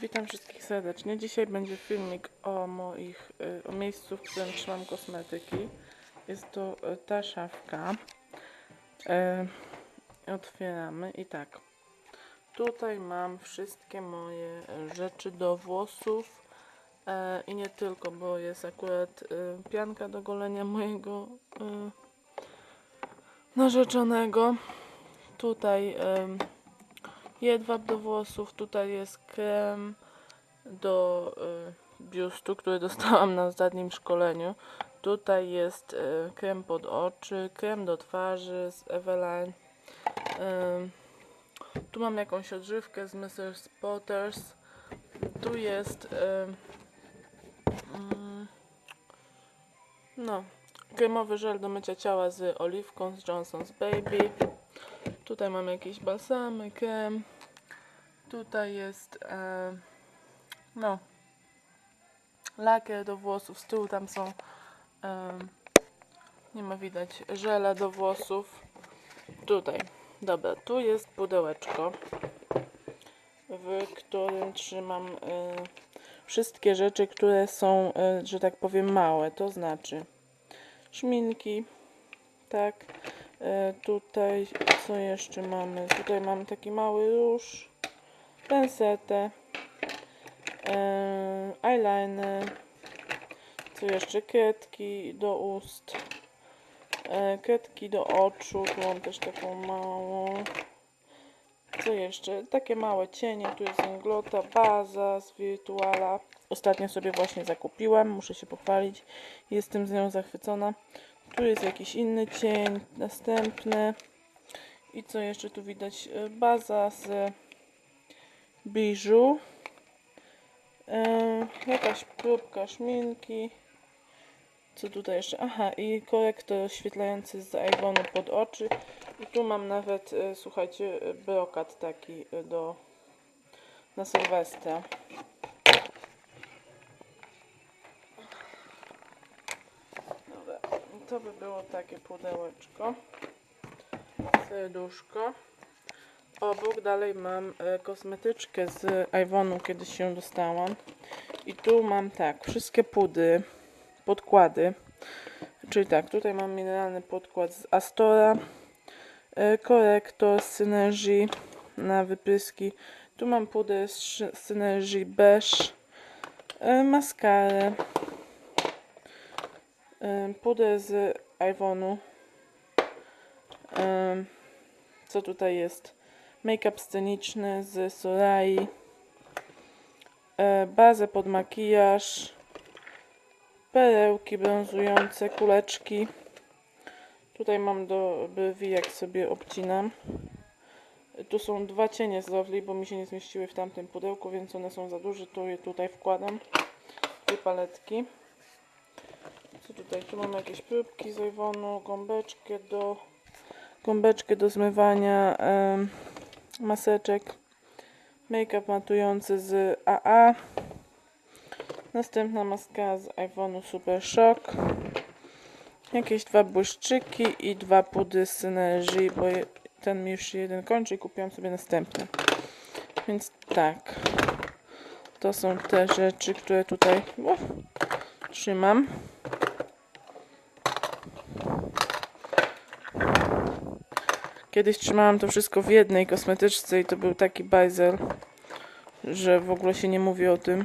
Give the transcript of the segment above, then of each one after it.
Witam wszystkich serdecznie. Dzisiaj będzie filmik o moich, y, o miejscu, w którym trzymam kosmetyki. Jest to y, ta szafka. Y, Otwieramy i tak. Tutaj mam wszystkie moje rzeczy do włosów i nie tylko, bo jest akurat pianka do golenia mojego narzeczonego. Tutaj jedwab do włosów, tutaj jest krem do y, biustu, który dostałam na ostatnim szkoleniu. Tutaj jest y, krem pod oczy, krem do twarzy z Eveline. Ym, tu mam jakąś odżywkę z Mr. Spotters. Tu jest ym, mm, no, kremowy żel do mycia ciała z oliwką z Johnson's Baby. Tutaj mam jakieś balsamy, krem. Tutaj jest e, no lakier do włosów. Z tyłu tam są e, nie ma widać żela do włosów. Tutaj. Dobra, tu jest pudełeczko, w którym trzymam e, wszystkie rzeczy, które są, e, że tak powiem, małe. To znaczy szminki, tak. E, tutaj co jeszcze mamy? Tutaj mam taki mały róż, pensetę, e, eyeliner, co jeszcze? Kredki do ust, e, kredki do oczu, tu mam też taką małą. Co jeszcze? Takie małe cienie, tu jest Inglota, baza z Virtuala. Ostatnio sobie właśnie zakupiłam, muszę się pochwalić. Jestem z nią zachwycona. Tu jest jakiś inny cień, następny. I co jeszcze tu widać? E, Baza z biżu. E, jakaś próbka szminki. Co tutaj jeszcze? Aha, i korektor oświetlający z Avonu pod oczy. I tu mam nawet, e, słuchajcie, brokat taki do na Sylwestra. To by było takie pudełeczko. Serduszko. Obok dalej mam e, kosmetyczkę z Avonu, kiedyś się dostałam. I tu mam tak, wszystkie pudy, podkłady. Czyli tak, tutaj mam mineralny podkład z Astora, e, korektor Synergy na wypryski. Tu mam pudę z Synergy Beige, e, maskarę, pudę z Avonu. E, Co tutaj jest? Make-up sceniczny z Sorai, e, bazę pod makijaż, perełki brązujące, kuleczki. Tutaj mam do brwi, jak sobie obcinam. Tu są dwa cienie z Lovely, bo mi się nie zmieściły w tamtym pudełku, więc one są za duże, to je tutaj wkładam. Dwie paletki. Co tutaj? Tu mam jakieś próbki z Avonu, gąbeczkę do, gąbeczkę do zmywania maseczek. Make-up matujący z AA. Następna maskara z iPhone'u Super Shock. Jakieś dwa błyszczyki i dwa pudy Synergy, bo je, ten mi już jeden kończy i kupiłam sobie następny. Więc tak. To są te rzeczy, które tutaj trzymam. Kiedyś trzymałam to wszystko w jednej kosmetyczce i to był taki bajzel, że w ogóle się nie mówi o tym.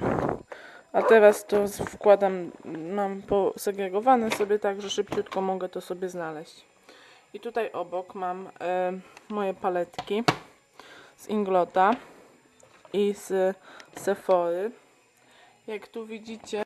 A teraz to wkładam, mam posegregowane sobie tak, że szybciutko mogę to sobie znaleźć. I tutaj obok mam e, moje paletki z Inglota i z Sephory. Jak tu widzicie,